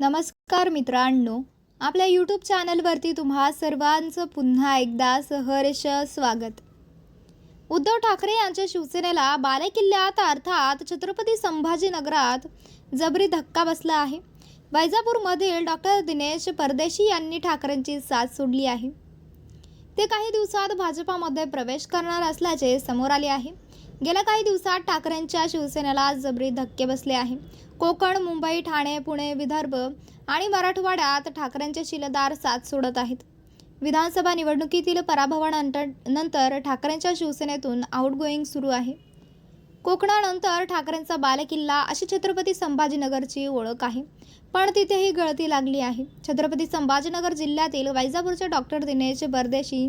नमस्कार मित्रांनो आपल्या यूट्यूब चॅनलवरती तुम्हा सर्वांचं पुन्हा एकदा सहर्ष स्वागत. उद्धव ठाकरे यांच्या शिवसेनेला बालेकिल्ल्यात अर्थात छत्रपती संभाजीनगरात जबरी धक्का बसला आहे. वैजापूरमधील डॉक्टर दिनेश परदेशी यांनी ठाकरेंची साथ सोडली आहे. ते काही दिवसात भाजपामध्ये प्रवेश करणार असल्याचे समोर आले आहे. गेल्या काही दिवसात ठाकरेंच्या शिवसेनेला जबरी धक्के बसले आहे. कोकण मुंबई ठाणे पुणे विदर्भ आणि मराठवाड्यात ठाकरेंचे शिलेदार साथ सोडत आहेत. विधानसभा निवडणुकीतील पराभवानंतर नंतर ठाकरेंच्या शिवसेनेतून आउटगोईंग सुरू आहे. कोकणानंतर ठाकरेंचा बालेकिल्ला अशी छत्रपती संभाजीनगरची ओळख आहे. पण तिथेही गळती लागली आहे. छत्रपती संभाजीनगर जिल्ह्यातील वैजापूरचे डॉक्टर दिनेश बरदेशी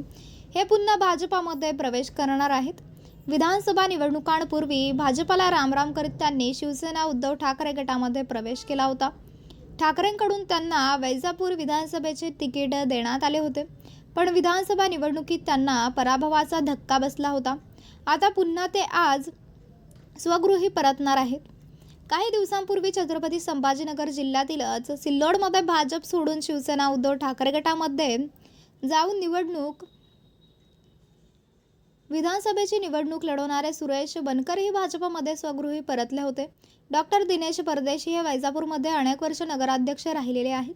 हे पुन्हा भाजपामध्ये प्रवेश करणार आहेत. विधानसभा निवडणुकांपूर्वी भाजपाला रामराम करीत त्यांनी शिवसेना उद्धव ठाकरे गटामध्ये प्रवेश केला होता. ठाकरेंकडून त्यांना वैजापूर विधानसभेचे तिकीट देण्यात आले होते. पण विधानसभा निवडणुकीत त्यांना पराभवाचा धक्का बसला होता. आता पुन्हा ते आज स्वगृही परतणार आहेत. काही दिवसांपूर्वी छत्रपती संभाजीनगर जिल्ह्यातीलच सिल्लोडमध्ये भाजप सोडून शिवसेना उद्धव ठाकरे गटामध्ये जाऊन निवडणूक विधानसभेची निवडणूक लढवणारे सुरेश बनकरही भाजपमध्ये स्वगृही परतले होते. डॉक्टर दिनेश परदेशी हे वैजापूरमध्ये अनेक वर्ष नगराध्यक्ष राहिलेले आहेत.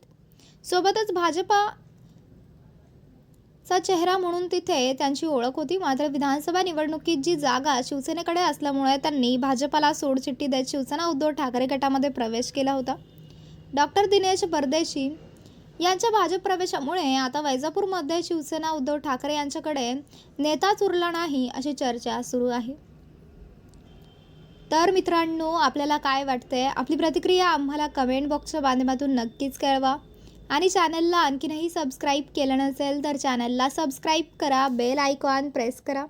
सोबतच भाजपा चा चेहरा म्हणून तिथे त्यांची ओळख होती. मात्र विधानसभा निवडणुकीत जी जागा शिवसेनेकडे असल्यामुळे त्यांनी भाजपाला सोडचिठ्ठी देत शिवसेना उद्धव ठाकरे गटामध्ये प्रवेश केला होता. डॉक्टर दिनेश परदेशी यांच्या भाजप प्रवेशामुळे आता वैजापूरमध्ये शिवसेना उद्धव ठाकरे यांच्याकडे नेताच उरला नाही अशी चर्चा सुरू आहे. तर मित्रांनो आपल्याला काय वाटते आपली प्रतिक्रिया आम्हाला कमेंट बॉक्सच्या माध्यमातून नक्कीच कळवा. आणि चॅनलला आणखीनही सबस्क्राईब केलं नसेल तर चॅनलला सबस्क्राईब करा बेल आयकॉन प्रेस करा.